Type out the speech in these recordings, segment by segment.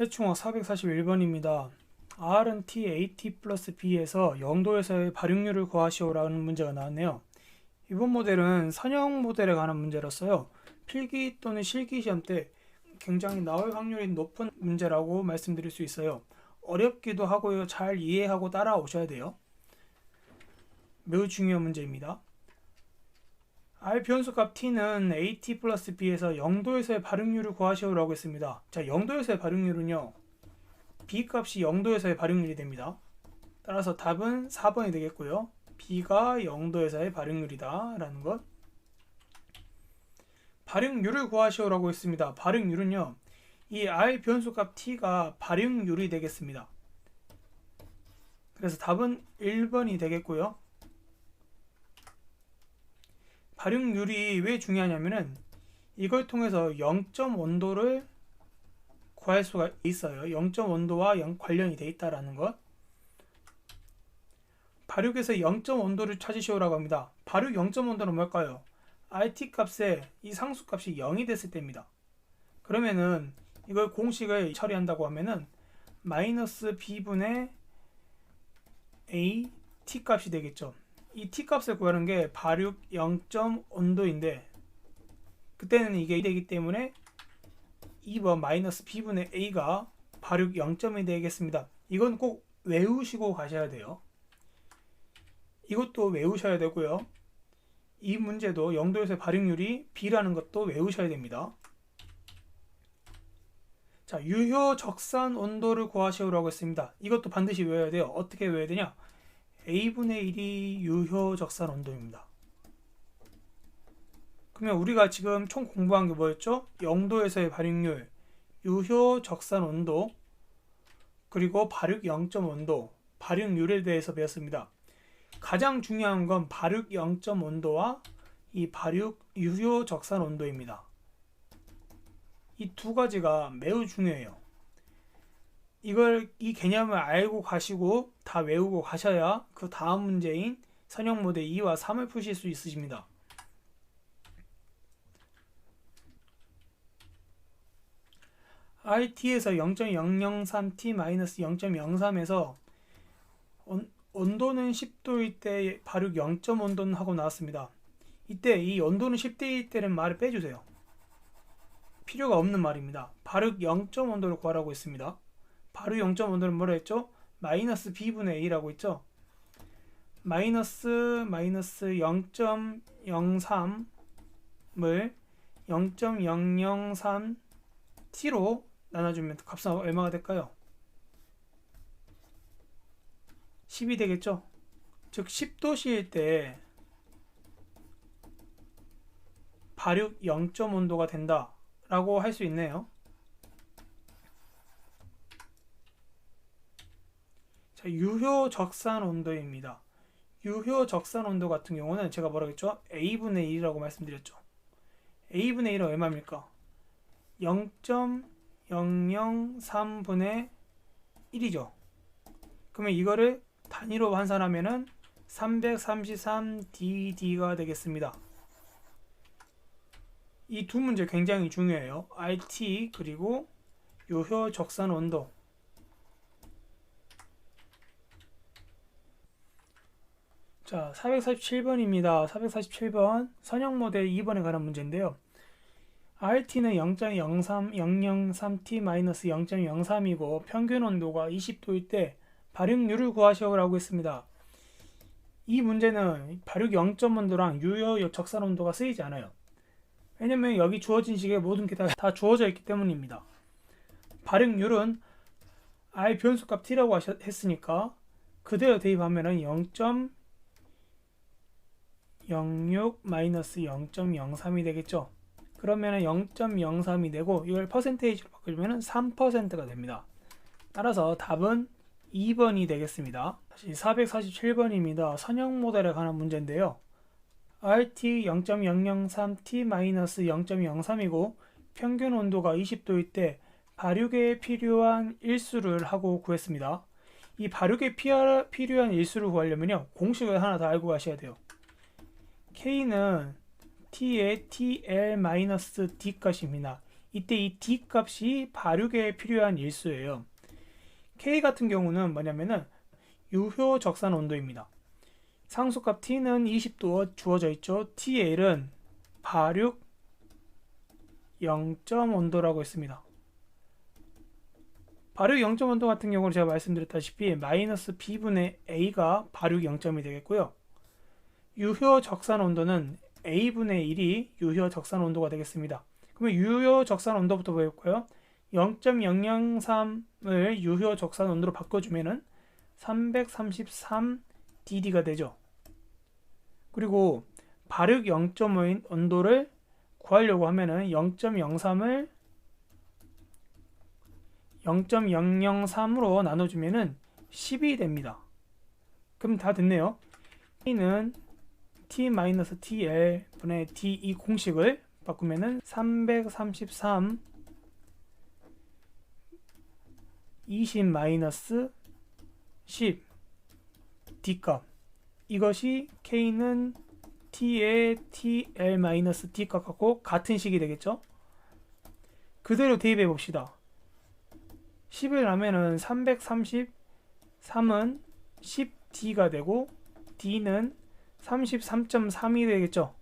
해충어 441번입니다. R은 T, AT 플러스 B에서 0도에서의 발육률을 구하시오라는 문제가 나왔네요. 이번 모델은 선형 모델에 관한 문제로서요. 필기 또는 실기 시험 때 굉장히 나올 확률이 높은 문제라고 말씀드릴 수 있어요. 어렵기도 하고요. 잘 이해하고 따라오셔야 돼요. 매우 중요한 문제입니다. R 변수값 t는 at 플러스 b에서 0도에서의 발육률을 구하시오라고 했습니다. 자, 0도에서의 발육률은요. b 값이 0도에서의 발육률이 됩니다. 따라서 답은 4번이 되겠고요. b가 0도에서의 발육률이다 라는 것. 발육률을 구하시오라고 했습니다. 발육률은요. 이 r 변수값 t가 발육률이 되겠습니다. 그래서 답은 1번이 되겠고요. 발육률이 왜 중요하냐면은 이걸 통해서 0점 온도를 구할 수가 있어요. 0점 온도와 관련이 돼 있다라는 것. 발육에서 0점 온도를 찾으시오라고 합니다. 발육 0점 온도는 뭘까요? RT 값에 이 상수 값이 0이 됐을 때입니다. 그러면은 이걸 공식을 처리한다고 하면은 마이너스 b분의 a t 값이 되겠죠. 이 t 값을 구하는 게 발육 0점 온도인데 그때는 이게 2 되기 때문에 2번 마이너스 b분의 a가 발육 0점이 되겠습니다. 이건 꼭 외우시고 가셔야 돼요. 이것도 외우셔야 되고요. 이 문제도 0도에서 발육률이 b라는 것도 외우셔야 됩니다. 자, 유효 적산 온도를 구하시오라고 했습니다. 이것도 반드시 외워야 돼요. 어떻게 외워야 되냐? A분의 1이 유효 적산 온도입니다. 그러면 우리가 지금 총 공부한 게 뭐였죠? 0도에서의 발육률, 유효 적산 온도, 그리고 발육 0점 온도, 발육률에 대해서 배웠습니다. 가장 중요한 건 발육 0점 온도와 이 발육 유효 적산 온도입니다. 이 두 가지가 매우 중요해요. 이걸 이 개념을 알고 가시고 다 외우고 가셔야 그 다음 문제인 선형 모델 2와 3을 푸실 수 있으십니다. RT에서 0.003T-0.03에서 온도는 10도일 때 발육 0.온도는 하고 나왔습니다. 이때 이 온도는 10도일 때는 말을 빼주세요. 필요가 없는 말입니다. 발육 0.온도를 구하라고 했습니다. 바로 0.5는 뭐라 했죠? 마이너스 b분의 a라고 했죠? 마이너스 마이너스 0.03을 0.003t로 나눠주면 값은 얼마가 될까요? 10이 되겠죠? 즉 10도씨일 때 발육 0.온도가 된다 라고 할 수 있네요. 자, 유효 적산 온도입니다. 유효 적산 온도 같은 경우는 제가 뭐라고 했죠? a분의 1이라고 말씀드렸죠. a분의 1은 얼마입니까? 0.003분의 1이죠. 그러면 이거를 단위로 환산하면은 333dd가 되겠습니다. 이 두 문제 굉장히 중요해요. RT 그리고 유효 적산 온도 자, 447번입니다. 447번 선형 모델 2번에 관한 문제인데요. RT는 0.03, 003T-0.03이고 평균 온도가 20도일 때 발육률을 구하시오라고 했습니다. 이 문제는 발육 0.온도랑 유효 적산 온도가 쓰이지 않아요. 왜냐면 여기 주어진 식에 모든 게다다 주어져 있기 때문입니다. 발육률은 R 변수값 t라고 했으니까 그대로 대입하면 0. 06-0.03이 되겠죠. 그러면 0.03이 되고 이걸 퍼센테이지로 바꾸면 3%가 됩니다. 따라서 답은 2번이 되겠습니다. 다시 447번입니다. 선형 모델에 관한 문제인데요. RT 0.003T-0.03이고 평균 온도가 20도일 때 발육에 필요한 일수를 하고 구했습니다. 이 발육에 필요한 일수를 구하려면요. 공식을 하나 더 알고 가셔야 돼요. K는 T의 TL-D 값입니다. 이때 이 D 값이 발육에 필요한 일수예요. K 같은 경우는 뭐냐면은 유효 적산 온도입니다. 상수값 T는 20도 주어져 있죠. TL은 발육 0점 온도라고 했습니다. 발육 0점 온도 같은 경우는 제가 말씀드렸다시피 마이너스 B분의 A가 발육 0점이 되겠고요. 유효 적산 온도는 A분의 1이 유효 적산 온도가 되겠습니다. 그러면 유효 적산 온도부터 볼까요? 0.003을 유효 적산 온도로 바꿔주면은 333 DD가 되죠. 그리고 발육 0.5인 온도를 구하려고 하면은 0.03을 0.003으로 나눠주면은 10이 됩니다. 그럼 다 됐네요. T는 T-TL 분의 D 이 공식을 바꾸면은 333 20 마이너스 10 D값 이것이 K는 T의 TL 마이너스 D값 같고 같은 식이 되겠죠? 그대로 대입해 봅시다. 10을 하면은 333은 10D가 되고 D는 33.3이 되겠죠.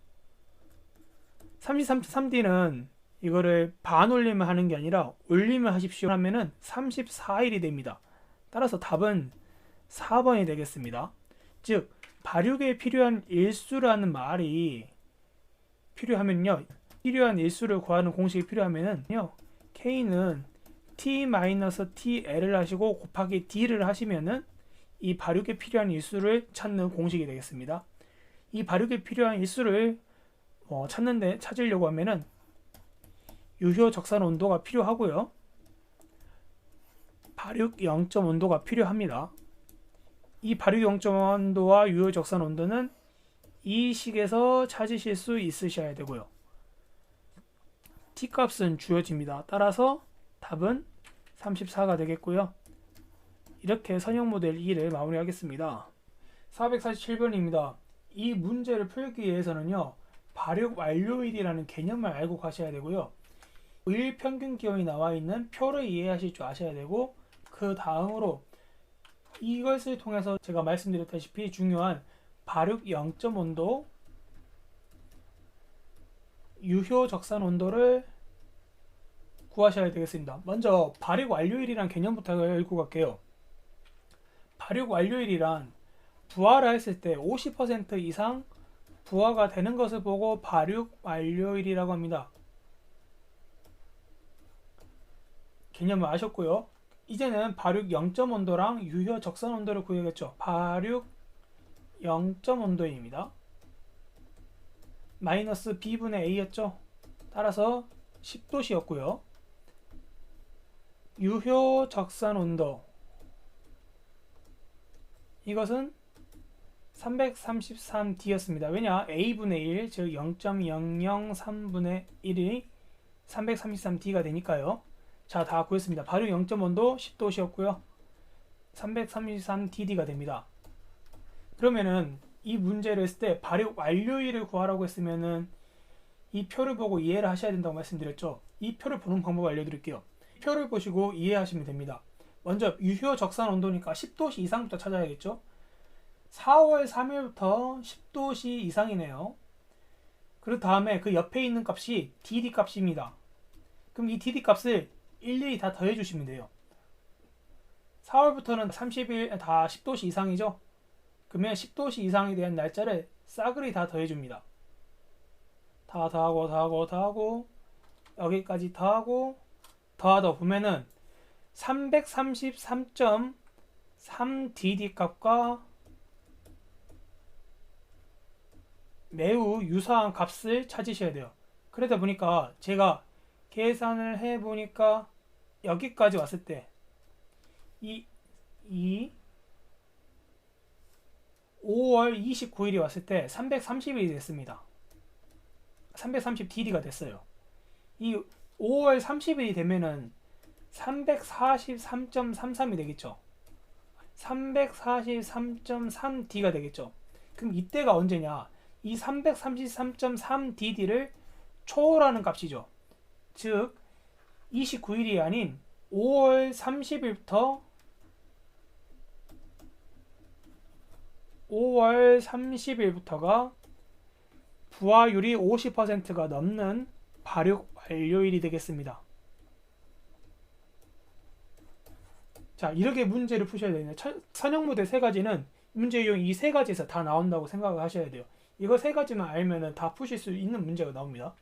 33.3D는 이거를 반 올림을 하는 게 아니라 올림을 하십시오 하면은 34일이 됩니다. 따라서 답은 4번이 되겠습니다. 즉 발육에 필요한 일수라는 말이 필요하면요. 필요한 일수를 구하는 공식이 필요하면은요. K는 T-TL을 하시고 곱하기 D를 하시면은 이 발육에 필요한 일수를 찾는 공식이 되겠습니다. 이 발육에 필요한 일수를 어, 찾는데 찾으려고 하면은 유효 적산 온도가 필요하고요. 발육 0점 온도가 필요합니다. 이 발육 0점 온도와 유효 적산 온도는 이 식에서 찾으실 수 있으셔야 되고요. t 값은 주어집니다. 따라서 답은 34가 되겠고요. 이렇게 선형 모델 2를 마무리하겠습니다. 447번입니다. 이 문제를 풀기 위해서는요. 발육 완료일이라는 개념을 알고 가셔야 되고요. 일 평균 기온이 나와 있는 표를 이해하실 줄 아셔야 되고 그 다음으로 이것을 통해서 제가 말씀드렸다시피 중요한 발육 0점 온도 유효 적산 온도를 구하셔야 되겠습니다. 먼저 발육 완료일이란 개념부터 읽고 갈게요. 발육 완료일이란 부화를 했을 때 50% 이상 부화가 되는 것을 보고 발육 완료일이라고 합니다. 개념을 아셨고요. 이제는 발육 0점 온도랑 유효 적산 온도를 구해야겠죠. 발육 0점 온도입니다. 마이너스 B분의 A였죠. 따라서 10도씨였고요. 유효 적산 온도 이것은 333D였습니다. 왜냐? A분의 1, 즉 0.003분의 1이 333D가 되니까요. 자, 다 구했습니다. 발효 0.5도 10도씨였고요. 333DD가 됩니다. 그러면은 이 문제를 했을 때 발효 완료일을 구하라고 했으면은 이 표를 보고 이해를 하셔야 된다고 말씀드렸죠. 이 표를 보는 방법을 알려드릴게요. 표를 보시고 이해하시면 됩니다. 먼저 유효 적산 온도니까 10도씨 이상부터 찾아야겠죠. 4월 3일부터 10도씨 이상이네요. 그 다음에 그 옆에 있는 값이 DD 값입니다. 그럼 이 DD 값을 일일이 다 더해 주시면 돼요. 4월부터는 30일 다 10도씨 이상이죠. 그러면 10도씨 이상에 대한 날짜를 싸그리 다 더해 줍니다. 다 더하고 더하고 더하고 여기까지 더하고 더하다 보면은 333.3dd 값과 매우 유사한 값을 찾으셔야 돼요. 그러다 보니까 제가 계산을 해 보니까 여기까지 왔을 때 이, 이 5월 29일이 왔을 때 330일이 됐습니다. 330DD가 됐어요. 이 5월 30일이 되면은 343.33이 되겠죠. 343.3D가 되겠죠. 그럼 이때가 언제냐? 이 333.3DD를 초월하는 값이죠. 즉 29일이 아닌 5월 30일부터 5월 30일부터가 부하율이 50%가 넘는 발육 완료일이 되겠습니다. 자, 이렇게 문제를 푸셔야 되네요. 천- 선형 모델 세 가지는 문제 유형 이세 가지에서 다 나온다고 생각을 하셔야 돼요. 이거 세 가지만 알면은 다 푸실 수 있는 문제가 나옵니다.